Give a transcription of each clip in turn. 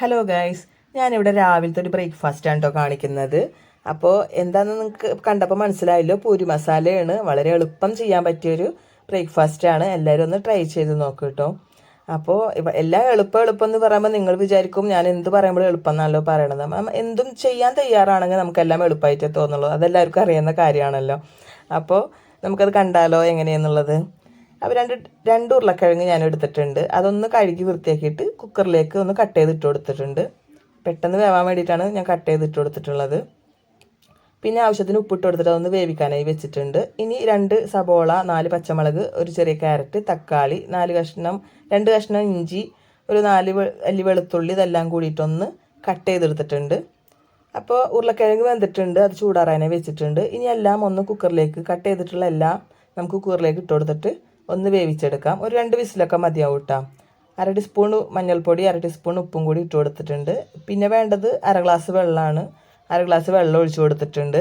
Hello guys ഞാനിവിടെ രാവിലത്തെ ഒരു ബ്രേക്ക്ഫാസ്റ്റ് ആണ് കേട്ടോ കാണിക്കുന്നത്. അപ്പോൾ എന്താണെന്ന് നിങ്ങൾക്ക് കണ്ടപ്പോൾ മനസ്സിലായല്ലോ? പൂരി മസാലയാണ്. വളരെ എളുപ്പം ചെയ്യാൻ പറ്റിയൊരു ബ്രേക്ക്ഫാസ്റ്റ് ആണ്. എല്ലാവരും ഒന്ന് ട്രൈ ചെയ്ത് നോക്കൂ കേട്ടോ. അപ്പോൾ എല്ലാം എളുപ്പം എളുപ്പം എന്ന് പറയുമ്പോൾ നിങ്ങൾ വിചാരിക്കും ഞാൻ എന്ത് പറയുമ്പോഴും എളുപ്പം എന്നാണല്ലോ പറയണത് എന്തും ചെയ്യാൻ തയ്യാറാണെങ്കിൽ നമുക്കെല്ലാം എളുപ്പമായിട്ടേ തോന്നുള്ളൂ. അതെല്ലാവർക്കും അറിയുന്ന കാര്യമാണല്ലോ. അപ്പോൾ നമുക്കത് കണ്ടാലോ എങ്ങനെയെന്നുള്ളത്? അപ്പോൾ രണ്ട് രണ്ട് ഉരുളക്കിഴങ്ങ് ഞാൻ എടുത്തിട്ടുണ്ട്. അതൊന്ന് കഴുകി വൃത്തിയാക്കിയിട്ട് കുക്കറിലേക്ക് ഒന്ന് കട്ട് ചെയ്തിട്ട് കൊടുത്തിട്ടുണ്ട്. പെട്ടെന്ന് വേവാൻ വേണ്ടിയിട്ടാണ് ഞാൻ കട്ട് ചെയ്തിട്ട് കൊടുത്തിട്ടുള്ളത്. പിന്നെ ആവശ്യത്തിന് ഉപ്പിട്ട് കൊടുത്തിട്ട് അതൊന്ന് വേവിക്കാനായി വെച്ചിട്ടുണ്ട്. ഇനി രണ്ട് സബോള നാല് പച്ചമുളക് ഒരു ചെറിയ ക്യാരറ്റ് തക്കാളി നാല് കഷ്ണം രണ്ട് കഷ്ണം ഇഞ്ചി ഒരു നാല് അല്ലി വെളുത്തുള്ളി ഇതെല്ലാം കൂടിയിട്ടൊന്ന് കട്ട് ചെയ്തെടുത്തിട്ടുണ്ട്. അപ്പോൾ ഉരുളക്കിഴങ്ങ് വെന്തിട്ടുണ്ട് അത് ചൂടാറാനായി വെച്ചിട്ടുണ്ട്. ഇനി എല്ലാം ഒന്ന് കുക്കറിലേക്ക് കട്ട് ചെയ്തിട്ടുള്ള എല്ലാം നമുക്ക് കുക്കറിലേക്ക് ഇട്ട് കൊടുത്തിട്ട് ഒന്ന് വേവിച്ചെടുക്കാം. ഒരു രണ്ട് വിസിലൊക്കെ മതിയാവും കേട്ടോ അര ടീസ്പൂൺ മഞ്ഞൾപ്പൊടി അര ടീസ്പൂൺ ഉപ്പും കൂടി ഇട്ട് കൊടുത്തിട്ടുണ്ട്. പിന്നെ വേണ്ടത് അര ഗ്ലാസ് വെള്ളമാണ്. അര ഗ്ലാസ് വെള്ളം ഒഴിച്ചു കൊടുത്തിട്ടുണ്ട്.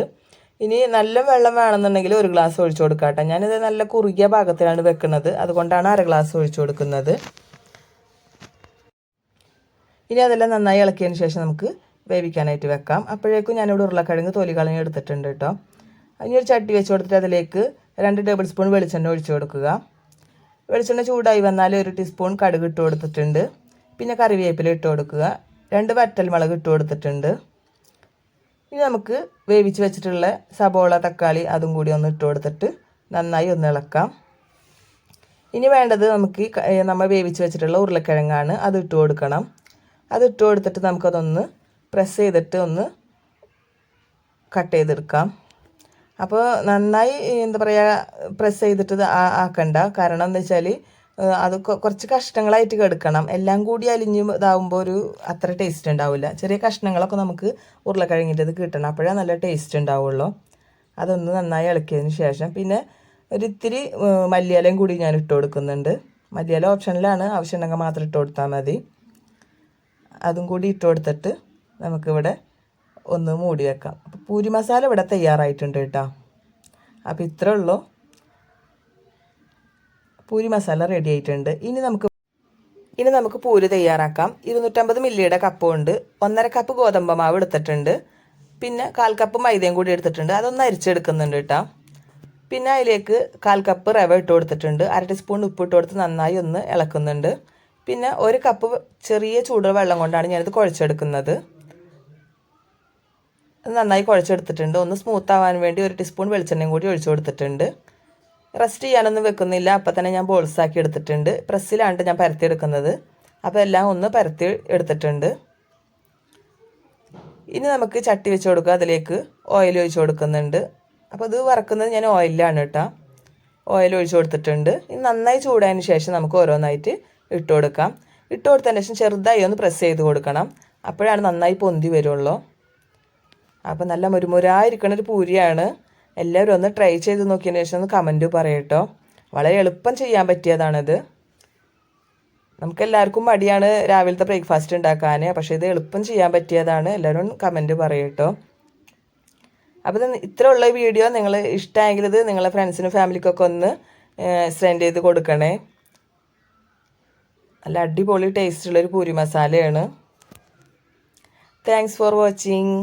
ഇനി നല്ല വെള്ളം വേണമെന്നുണ്ടെങ്കിൽ ഒരു ഗ്ലാസ് ഒഴിച്ചു കൊടുക്കാം കേട്ടോ ഞാനിത് നല്ല കുറുകിയ ഭാഗത്തിലാണ് വെക്കുന്നത്. അതുകൊണ്ടാണ് അര ഗ്ലാസ് ഒഴിച്ചു കൊടുക്കുന്നത്. ഇനി അതെല്ലാം നന്നായി ഇളക്കിയതിന് ശേഷം നമുക്ക് വേവിക്കാനായിട്ട് വെക്കാം. അപ്പോഴേക്കും ഞാനിവിടെ ഉരുളക്കിഴങ്ങ് തൊലി കളഞ്ഞ് എടുത്തിട്ടുണ്ട് കേട്ടോ ഇനി ഒരു ചട്ടി വെച്ച് കൊടുത്തിട്ട് അതിലേക്ക് രണ്ട് ടേബിൾ സ്പൂൺ വെളിച്ചെണ്ണ ഒഴിച്ചു കൊടുക്കുക. വെളിച്ചെണ്ണ ചൂടായി വന്നാൽ ഒരു ടീസ്പൂൺ കടുക് ഇട്ട് കൊടുത്തിട്ടുണ്ട്. പിന്നെ കറിവേപ്പില ഇട്ട് കൊടുക്കുക. രണ്ട് വറ്റൽമുളക് ഇട്ട് കൊടുത്തിട്ടുണ്ട്. ഇനി നമുക്ക് വേവിച്ച് വെച്ചിട്ടുള്ള സബോള തക്കാളി അതും കൂടി ഒന്ന് ഇട്ട് കൊടുത്തിട്ട് നന്നായി ഒന്ന് ഇളക്കാം. ഇനി വേണ്ടത് നമുക്ക് നമ്മൾ വേവിച്ച് വെച്ചിട്ടുള്ള ഉരുളക്കിഴങ്ങാണ് അത് ഇട്ട് കൊടുക്കണം. അത് ഇട്ട് കൊടുത്തിട്ട് നമുക്കതൊന്ന് പ്രസ് ചെയ്തിട്ട് ഒന്ന് കട്ട് ചെയ്തെടുക്കാം. അപ്പോൾ നന്നായി എന്താ പറയുക പ്രസ് ചെയ്തിട്ട് ആക്കണ്ട. കാരണം എന്താ വെച്ചാൽ അത് കുറച്ച് കഷ്ണങ്ങളായിട്ട് കെടുക്കണം. എല്ലാം കൂടി അലിഞ്ഞ് ഇതാവുമ്പോൾ ഒരു അത്ര ടേസ്റ്റ് ഉണ്ടാവില്ല ചെറിയ കഷ്ണങ്ങളൊക്കെ നമുക്ക് ഉരുളക്കിഴങ്ങിന്റെത് കിട്ടണം. അപ്പോഴേ നല്ല ടേസ്റ്റ് ഉണ്ടാവുള്ളൂ. അതൊന്ന് നന്നായി ഇളക്കിയതിന് ശേഷം പിന്നെ ഒരു ഇത്തിരി ഏഹ്, മല്ലിയിലയും കൂടി ഞാൻ ഇട്ട് കൊടുക്കുന്നുണ്ട്. മല്ലിയില ഓപ്ഷനിലാണ്. ആവശ്യമുണ്ടെങ്കിൽ മാത്രം ഇട്ട് കൊടുത്താൽ മതി. അതും കൂടി ഇട്ട് കൊടുത്തിട്ട് നമുക്കിവിടെ ഒന്ന് മൂടി വെക്കാം. അപ്പോൾ പൂരി മസാല ഇവിടെ തയ്യാറായിട്ടുണ്ട് കേട്ടോ. അപ്പോൾ ഇത്രേ ഉള്ളൂ. പൂരി മസാല റെഡി ആയിട്ടുണ്ട്. ഇനി നമുക്ക് ഇനി നമുക്ക് പൂരി തയ്യാറാക്കാം. ഇരുന്നൂറ്റമ്പത് മില്ലിയുടെ കപ്പ് ഉണ്ട്. ഒന്നര കപ്പ് ഗോതമ്പ് മാവ് എടുത്തിട്ടുണ്ട്. പിന്നെ കാൽ കപ്പ് മൈദയും കൂടി എടുത്തിട്ടുണ്ട്. അതൊന്ന് അരിച്ചെടുക്കുന്നുണ്ട് കേട്ടോ. പിന്നെ അതിലേക്ക് കാൽ കപ്പ് റവ ഇട്ട് കൊടുത്തിട്ടുണ്ട്. അര ടീസ്പൂൺ ഉപ്പ് ഇട്ട് കൊടുത്ത് നന്നായി ഒന്ന് ഇളക്കുന്നുണ്ട്. പിന്നെ ഒരു കപ്പ് ചെറിയ ചൂട് വെള്ളം കൊണ്ടാണ് ഞാനിത് കുഴച്ചെടുക്കുന്നത്. നന്നായി കുഴച്ചെടുത്തിട്ടുണ്ട്. ഒന്ന് സ്മൂത്ത് ആവാൻ വേണ്ടി ഒരു ടീസ്പൂൺ വെളിച്ചെണ്ണയും കൂടി ഒഴിച്ചു കൊടുത്തിട്ടുണ്ട്. റെസ്റ്റ് ചെയ്യാനൊന്നും വെക്കുന്നില്ല. അപ്പോൾ തന്നെ ഞാൻ ബോൾസ് ആക്കി എടുത്തിട്ടുണ്ട്. പ്രസ്സിലാണ് ഞാൻ പരത്തി എടുക്കുന്നത് അപ്പോൾ എല്ലാം ഒന്ന് പരത്തി എടുത്തിട്ടുണ്ട്. ഇനി നമുക്ക് ചട്ടി വെച്ച് കൊടുക്കുക. അതിലേക്ക് ഓയിൽ ഒഴിച്ചു കൊടുക്കുന്നുണ്ട്. അപ്പോൾ ഇത് വറക്കുന്നത് ഞാൻ ഓയിലാണ് കേട്ടോ ഓയിൽ ഒഴിച്ചു കൊടുത്തിട്ടുണ്ട്. ഇനി നന്നായി ചൂടായതിന് ശേഷം നമുക്ക് ഓരോന്നായിട്ട് ഇട്ട് കൊടുക്കാം. ഇട്ട് കൊടുത്തതിന് ശേഷം ചെറുതായി ഒന്ന് പ്രസ് ചെയ്ത് കൊടുക്കണം. അപ്പോഴാണ് നന്നായി പൊന്തി വരുള്ളൂ. അപ്പോൾ നല്ല മുരുമുരായിരിക്കണ ഒരു പൂരിയാണ്. എല്ലാവരും ഒന്ന് ട്രൈ ചെയ്ത് നോക്കിയതിന് ശേഷം ഒന്ന് കമന്റ് പറയട്ടോ. വളരെ എളുപ്പം ചെയ്യാൻ പറ്റിയതാണിത്. നമുക്ക് എല്ലാവർക്കും മടിയാണ് രാവിലത്തെ ബ്രേക്ക്ഫാസ്റ്റ് ഉണ്ടാക്കാൻ പക്ഷേ ഇത് എളുപ്പം ചെയ്യാൻ പറ്റിയതാണ്. എല്ലാവരും കമന്റ് പറയട്ടോ. അപ്പോൾ ഇത് ഇത്ര ഉള്ള വീഡിയോ നിങ്ങൾ ഇഷ്ടമായെങ്കിൽ ഇത് നിങ്ങളെ ഫ്രണ്ട്സിനും ഫാമിലിക്കൊക്കെ ഒന്ന് സെൻഡ് ചെയ്ത് കൊടുക്കണേ. നല്ല അടിപൊളി ടേസ്റ്റുള്ളൊരു പൂരി മസാലയാണ്. Thanks for watching